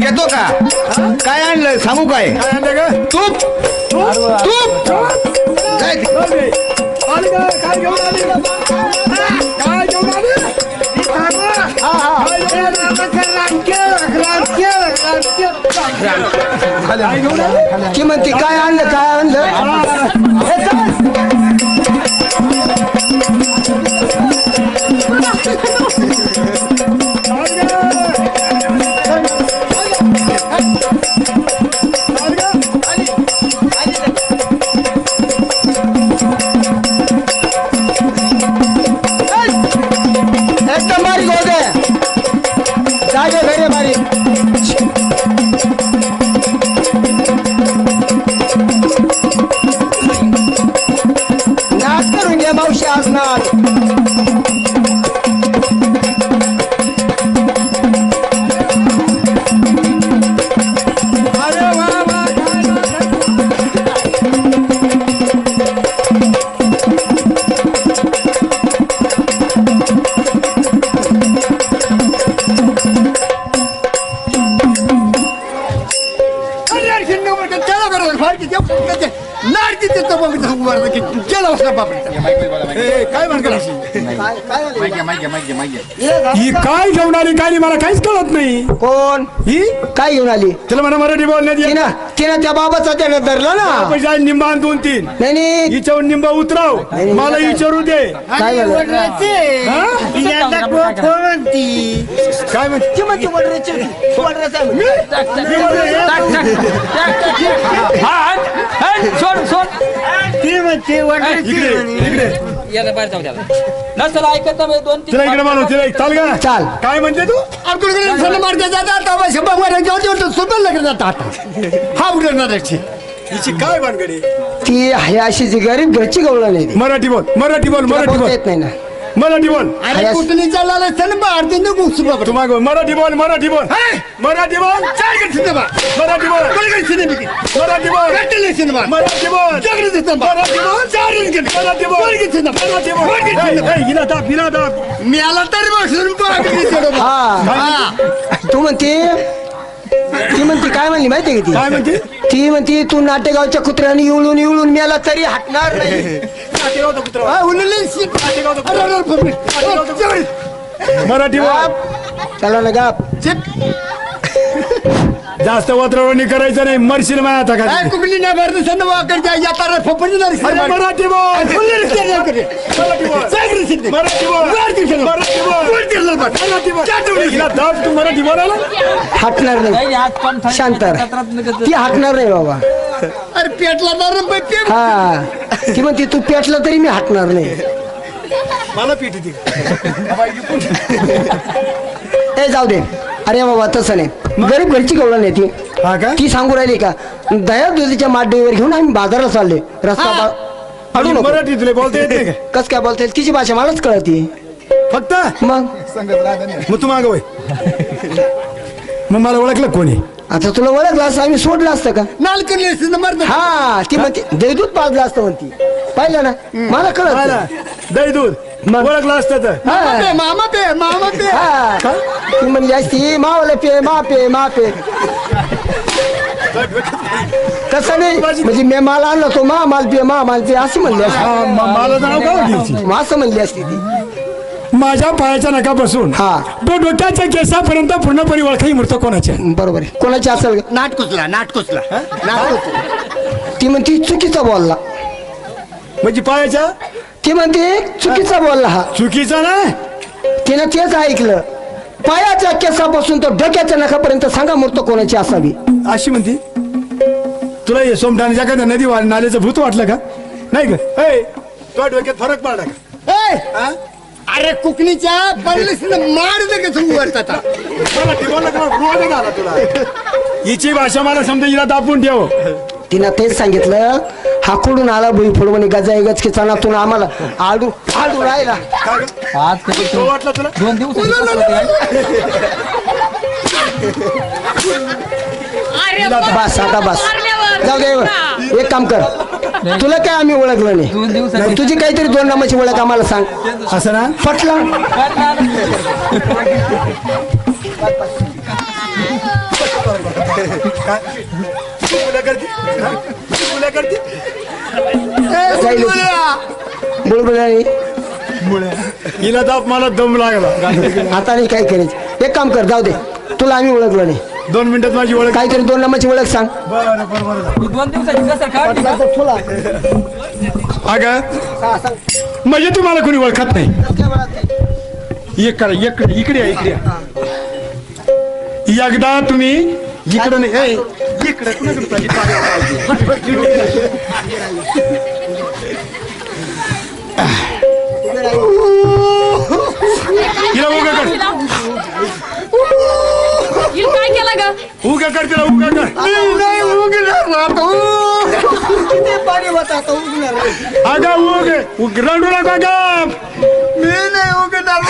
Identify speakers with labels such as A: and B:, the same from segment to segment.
A: घेतो का काय आणलंय सांगू काय तूप तूप काय
B: म्हणते काय आणलं काय आणलं
C: काय घेऊन आली काय नाही मला काहीच कळत नाही.
B: कोण?
C: ही?
B: काय घेऊन आली?
C: तिला मला मराठी बोलण्यात येत.
B: तिनं तिनं त्या बाबाचा त्यानं धरला ना.
C: पैसा निंबा आण दोन तीन.
B: नाही नाही.
C: हिच्यावर निंबा उतराव. मला विचारू दे.
B: काय झालं?
C: हा? काय म्हणते?
B: म्हणे.
C: मी? म्हणलं, हे-.
D: हा हा, हा, सोड सोड.
C: इकडे इकडे.
D: याला बाहेर जाऊ द्याला नसेल ऐकत ना मी दोन तीन
C: तिला इकडे मानव तिला एक- चाल का
B: चाल.
C: काय म्हणते तू? हा उडणार हिची काय भानगडी?
B: ती आहे अशी जी गरीब घरची गवळा नाही ती.
C: मराठी बोल मराठी बोल
B: तिला
C: मराठी
B: बोलता
C: बोल.
B: येत नाही ना.
C: मराठी बोल.
B: अरे कुठली
C: चालला चल भारतीय घुसू मराठी बोल मराठी बोल. मराठी बोल. मराठी बोल. कोणीकडे सिनेमा मराठी बोल. मराठी बोल. सिनेमा मराठी बोल. मराठी बोल. सिनेमा मराठी बोल. कोणी सिनेमा हिला दाब हिला दाब.
B: मी आला तर बसून तू म्हणते ती म्हणते काय म्हणली माहिती ती?
C: काय म्हणते?
B: ती म्हणते तू नाट्यगावच्या कुत्र्याने इवळून इवळून मेला तरी हटणार नाही.
C: Mana
B: diwap. Salah nagap. Chip.
C: जास्त वत्रवणी करायचं नाही मरशील माझ्या काय आता कुकली नाही भरत सण वाकड जाय या तारा फपडी नाही मराठी बोल. फुल्ली रिक्षा मराठी बोल. मराठी बोल. मराठी बोल. मराठी बोल. तू मराठी बोलायला?
B: हाकणार नाही.
D: शांत ती
B: हाकणार नाही
D: बाबा. अरे
B: पेटला मार रे पेट. हा. ती म्हणते तू पेटला तरी मी हाकणार नाही.
C: मला पिटी ती
B: ए जाऊ दे. अरे बाबा तसं नाही. गरीब घरची गवळा नाही ती.
C: हा का?
B: ती सांगू राहिली का दया दुधीच्या माडीवर घेऊन आम्ही बाजारात चालले रस्ता बा- अडू नको.
C: मराठी तुला बोलता येते का?
B: कस काय बोलता येईल? तिची भाषा मलाच कळती
C: फक्त?
B: मग?
C: मग तू माग वय. मग मला ओळखलं कोणी?
B: आता तुला ओळखलं असं आम्ही सोडलं असतं का? हा ती म्हणते देवदूत पाजलं असतं म्हणती. पाहिलं ना? मला कळत
C: दही दूध
B: मग?
C: ओळखलं असतं तर
B: हा ती म्हणली असती मावलं पे मा पे मा पे तसं नाही म्हणजे मी माल आणला तो मा माल पे मा माल पे अशी म्हणली असती
C: हा, म- मला नाव काय घ्यायची
B: मग असं म्हणली असती ती
C: माझ्या पायाच्या नकापासून
B: हा.
C: तो डोक्याच्या केसापर्यंत पूर्णपणे ओळखाई मूर्त कोणाच्या
B: बरोबर आहे कोणाची असेल ग?
A: नाटकुसला नाटकुसला
B: ती म्हणती चुकीचा बोलला
C: म्हणजे पायाच्या
B: ती म्हणते चुकीचा बोलला हा.
C: चुकीचा ना
B: तिनं तेच ऐकलं. पायाच्या केसापासून तर डोक्याच्या नखापर्यंत सांगा मूर्त कोणाची असावी.
C: अशी म्हणती? तुला हे सोमठाण्याच्या का नदी वा- नाल्याचं भूत वाटलं का? नाही का? ए डोक्यात फरक पडला का? हा?
A: अरे कुकणीच्या पडलीस मार
C: का रोड झाला तुला. हिची भाषा मला समजा हिला दाबून ठेव.
B: तिनं तेच सांगितलं हा कुठून आला भुई फुड म्हणे गजा गचकी चणातून आम्हाला आडू आडू राहिला.
C: का ग?
D: आज कधी
C: तो वाटला तुला?
D: दोन दिवस
B: बस आता बस. जाऊ दे एक काम कर. तुला काय आम्ही ओळखलं नाही. तुझी काहीतरी दोन नामाची ओळख आम्हाला सांग.
C: असं ना?
B: फटला.
C: चुगल्या करते? चुगल्या करते?
B: जाईल. बुलबुल नाही.
C: हिला तर मला दम लागला.
B: आता नाही काय करायचं. एक काम कर जाऊ दे. तुला आम्ही ओळखलं नाही.
C: दोन मिनिटात माझी ओळख
B: काहीतरी दोन नामाची ओळख सांग.
C: बरं बरं बरं.
D: तू दोन दिवसाची कसर काढली का?
C: अगं म्हणजे तुम्हाला कोणी ओळखत नाही? एक करा इकडे इकडे या, इकडे या. एकदा तुम्ही इकडे नाही इकडे कुणाकडे
E: काय केलं ग?
C: उगा कर तिला उगा कर.
A: किती पाणी होत आता उगणार?
C: अगं उग. उग रडू नका ग
A: मी नाही उगणार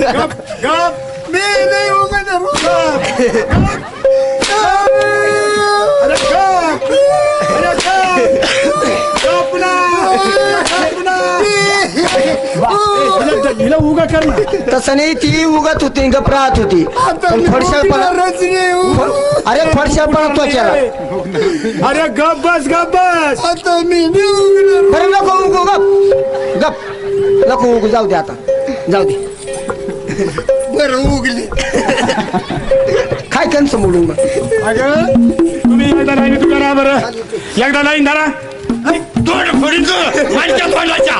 C: गप गप.
A: मी नाही उगणार
C: अरे गप अरे गप गप ना गप ना हिला- उगा कर ना
B: तसं नाही ती उगत होती गप राहत होती. पण फडशाळपणा अरे फडशाळपणा तो केला.
C: अरे गप बस गप बस.
A: आता मी नाही उगणार
B: बरं नको उगू गप गप नको उगू जाऊ दे आता. जाऊ दे.
A: बरं उगली
B: काय कन समोरून मग
C: अगं तुम्ही एकदा लाईन तू करा बरं. एकदा लाईन धरा.
F: तोंड फोडीन तू माझ्या तोंडाच्या.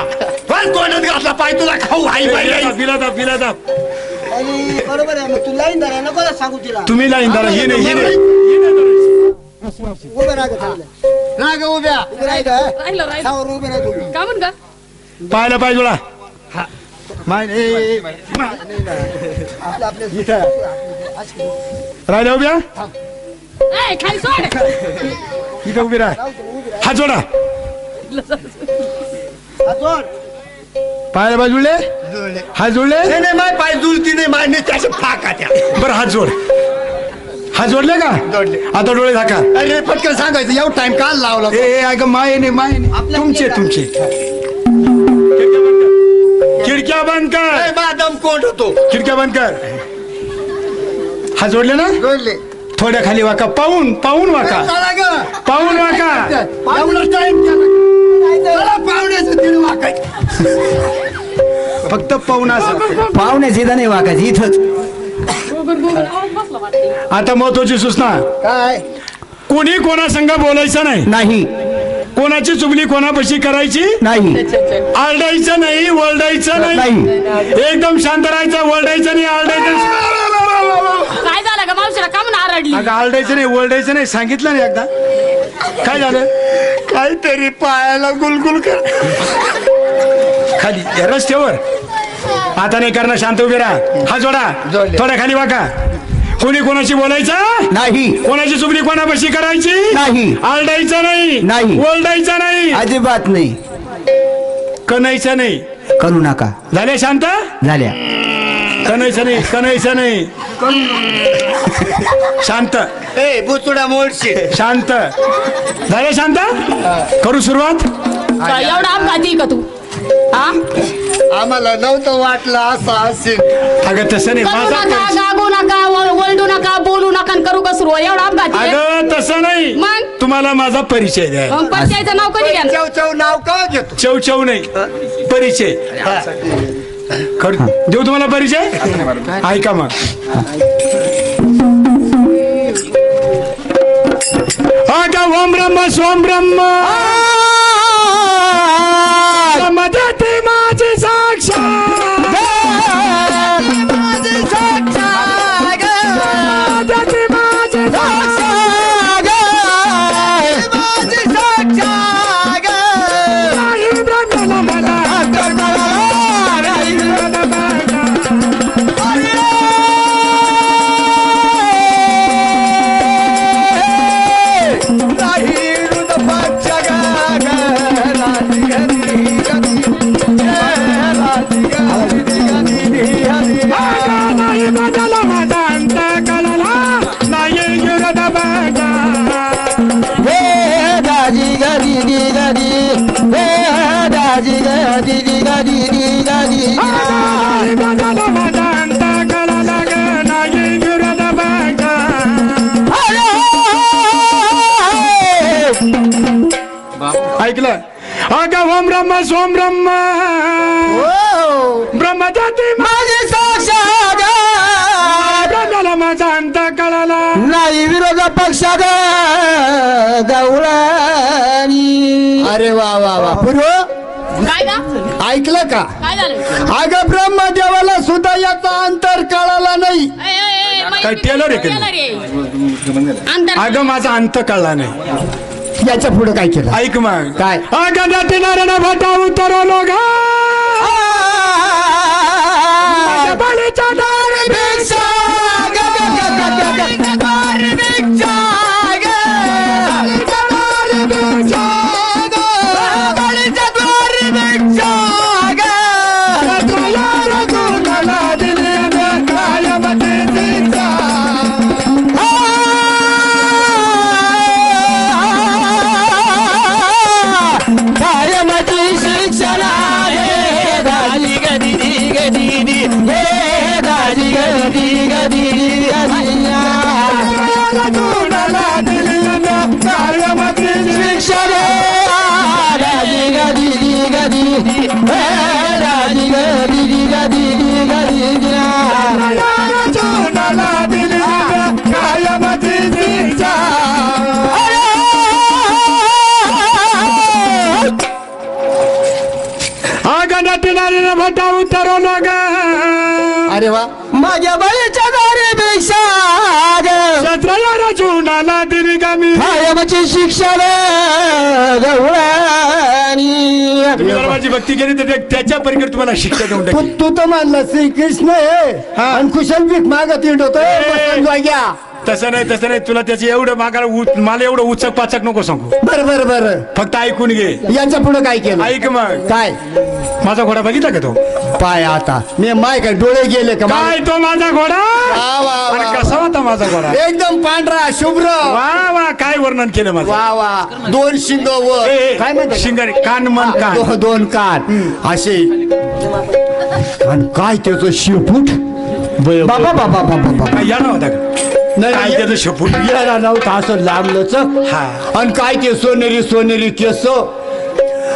F: पण तोंडात घातला पाय तुला खाऊ आई बाई.
C: पिला दाब पिला दाब
A: आणि बरोबर आहे मग तू लाईन धरा नको ना सांगू तिला.
C: तुम्ही लाईन धरा ही नाही ही नाही.
A: उभं राहा चांगलं राग उभ्या. उभं राहा का
E: राहिलं राहिलं.
A: सावर उभे राहा तू
E: का? म्हण ग
C: पाहायला पाहिजे तुला.
A: माय आपलं आपलं
C: राहिल्या उभ्या?
E: ए, खाली सोड.
C: इथं उभी राहा. हात जोडा. पाहायला पाहिजे जुळले हात जोडले?
F: नाही नाही माय पाय जुळती नाही माय नाही त्याच्या फाका त्या.
C: बरं हात जोड. हात जोडले का?
F: जोडले.
C: आता डोळे झाका.
F: अरे पटकन सांगायचं एवढा टाइम काल लावला
C: ए ए, अगं माय नाही माय नाही. तुमचे तुमचे. खिडक्या बंद कर.
F: बादम कोण होतो?
C: खिडक्या बंद कर. हात जोडले ना?
A: जोडले.
C: थोड्या खाली वाका. पाहून पाहून वाका.
A: चला ग.
C: पाहून वाका.
A: एवढा टाइम चला पाहुण्याचं दीड
C: फक्त पाहून असं
B: पाहुण्याची नाही वागायची इथंच.
C: आता महत्वाची सूचना.
A: काय?
C: कोणी कोणासंग बोलायचं नाही.
B: नाही.
C: कोणाची चुगली कोणापाशी करायची?
B: नाही.
C: आरडायचं नाही ओरडायचं नाही.
B: नाही.
C: एकदम शांत राहायचं ओरडायचं नाही आरडायचं
E: काय झालं ग मावशीला? का म्हणून आरडली?
C: अगं आरडायचं नाही ओरडायचं नाही. सांगितलं नाही एकदा. काय झालं?
F: काहीतरी पायाला गुलगुल कर.
C: खाली रस्त्यावर. आता नाही करणं शांत उभे राहा. हा जोडा. थोड्या खाली वाका. कोणी कोणाशी बोलायचं?
B: नाही.
C: कोणाची चुगली कोणापाशी करायची?
B: नाही.
C: आरडायचं नाही.
B: नाही.
C: ओरडायचं नाही.
B: अजिबात नाही.
C: कणायचं नाही.
B: करू नका.
C: झाले शांत?
B: झाल्या.
C: कणायचं नाही कणायचं नाही. शांत.
F: ए बुचुडा मोडशी.
C: शांत. झाले शांत? करू सुरुवात?
E: काय एवढा अपघाती का तू? हा
F: आम्हाला नव्हतं वाटलं असं असेल.
C: अगं तसं नाही.
E: करू
C: माझा
E: नका गागू नका. वळडू नका बोलू नका आणि करू का सुरू? एवढा अपघाती आहे?
C: अगं तसं नाही.
E: मग?
C: तुम्हाला माझा परिचय द्या.
E: मग पंचायतचं नाव कधी घ्या
F: चव चव नाव का घेतो?
C: चव चव नाही. परिचय. खर देऊ तुम्हाला परिचय? ऐका मग. अगं ओम ब्रह्म सोम ब्रह्म.
B: ऐकलं? अगं ओम ब्रह्म सोम ब्रह्म. ब्रह्म जाती
C: माझे साक्षात.
B: माझा माझा अंत कळाला.
C: नाही विरोध पक्षात गवळणी
A: अरे वा वा वा. पूर्व
E: काय का
A: ऐकलं का?
E: काय झालं?
A: अगं ब्रह्मदेवाला सुद्धा याचा अंतर कळाला नाही.
E: ए, ए, ए, मै-
B: काय टेलर आहे का?
E: टेलर आहे. अंतर
B: अगं माझा अंत कळला नाही.
A: याच्यापुढे काय केलं?
B: ऐक मग.
A: काय?
B: अगं नारायण भटा उतरवलो ग
A: अरे वा
C: माझ्या बळीच्या दारीपेक्षा
B: सत्रया जुनाला दिली ग मी
C: कायमची शिक्षण गवळणी
B: तुम्ही जर माझी भक्ती केली तर त्या- त्याच्या परिकर तुम्हाला शिक्षा देऊन
A: तू
B: टाकेल
A: तू तर म्हणला श्रीकृष्ण आहे
B: हा.
A: आणि कुशल भीक मागत येत होतो घ्या
B: तसं नाही तसं नाही. तुला त्याची एवढं मागायला उ- मला एवढं उचक पाचक नको सांगू.
A: बर बर बर.
B: फक्त ऐकून घे.
A: याच्यापुढे काय केलं?
B: ऐक मग.
A: काय?
B: माझा घोडा बघितला का तो?
A: पाय आता. मी माय काय डोळे गेले का
B: काय तो माझा घोडा?
A: वा, वा,
B: आणि
A: वा.
B: कसा होता माझा घोडा?
A: एकदम पांढरा शुभ्र.
B: वा वा. काय वर्णन केलं माझं?
A: वा वा. दोन शिंग वर.
B: ए, ए,
A: काय म्हणतात
B: शिंगारी. कान मन कान.
A: दो- दोन कान. असे. आणि काय त्याचं शिवपूट? बाबा बाबा बाबा बाबा.
B: काय यानं होता का? काय त्याचं शेपूट
A: याला नव्हता असं लांबलंच
B: हा.
A: आणि काय ते सोनेरी सोनेरी केस?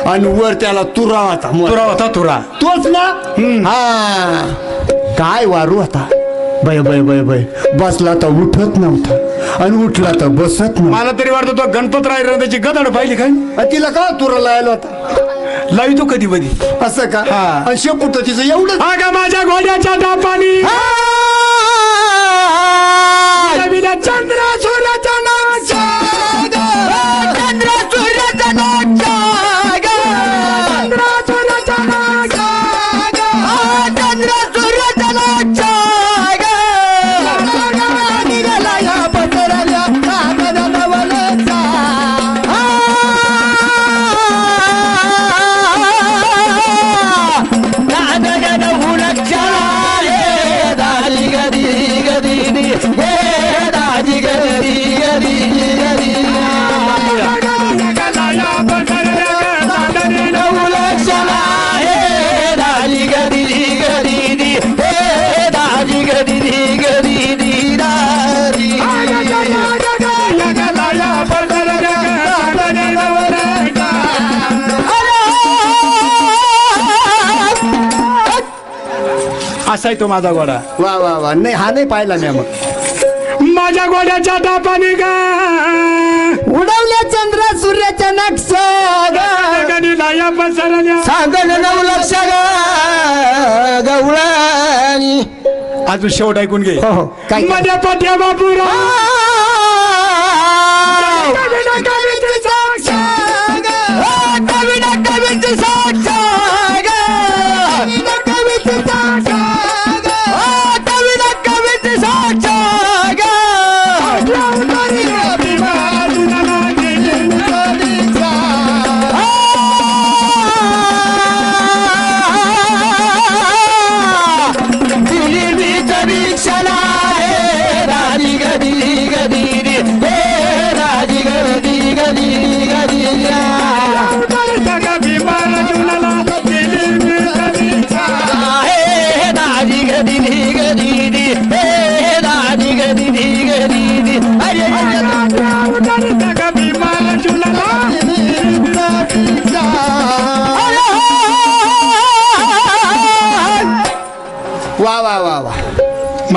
A: आणि वर त्याला तुरा होता मोठा.
B: तुरा होता तुरा.
A: तोच ना? हा. काय वारू होता? बय बय बय बय. बसला तर उठत नव्हता. आणि उठला तर बसत नव्हता.
B: मला तरी वाटतं तो गणपतराय त्याची गदड पाहिली काय
A: आणि तिला का तुरा लायला होता?
B: लावितो कधी कधी.
A: असं का?
B: हा.
A: आणि शेपूट तिचं एवढं
B: अगं माझ्या घोड्याच्या दापानी. रवीला चंद्र सूर्याच्या असा आहे तो माझा घोडा
A: वा वा वा. नाही हा नाही पाहिला मी मग.
B: माझ्या घोड्याच्या दापानी का
A: उडवल्या चंद्र सूर्याच्या नक्षा
B: गणिला या पसरल्या.
C: सांगण नऊ लक्ष गवळणी
B: अजून शेवट ऐकून घे.
A: हो हो. काय काय?
B: माझ्या पट्या बापूरा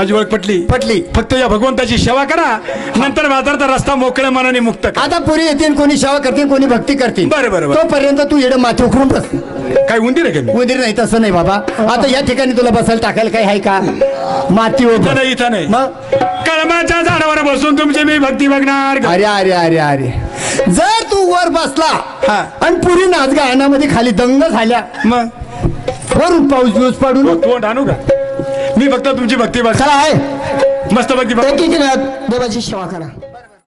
D: माझी ओळख पटली?
A: पटली.
D: फक्त या भगवंताची सेवा करा नंतर बाजारचा रस्ता मोकळ्या मनाने मुक्त करा.
A: आता पुरी येतील कोणी सेवा करतील कोणी भक्ती करतील.
D: बरं, बरं, बरं.
A: तोपर्यंत तू येडं माथे उकरून बस.
D: काय उंदीर आहे का मी?
A: उंदीर नाही तसं नाही बाबा. आता या ठिकाणी तुला बसायला टाकायला काही आहे का? माती
D: इथं
A: उभं
D: नाही इथं नाही.
A: मग?
D: कळमाच्या झाडावर बसून तुमची मी भक्ती बघणार.
A: अरे अरे अरे अरे. जर तू वर बसला
D: हा.
A: आणि पुरी नाच गायनामध्ये खाली दंग झाल्या
D: मग?
A: वरून पाऊस बिऊस पडून
D: तोंड आणू का? मी फक्त तुमची भक्ती बघ
B: चला आहे.
D: मस्त भक्ती. बघ
B: देवाची सेवा करा.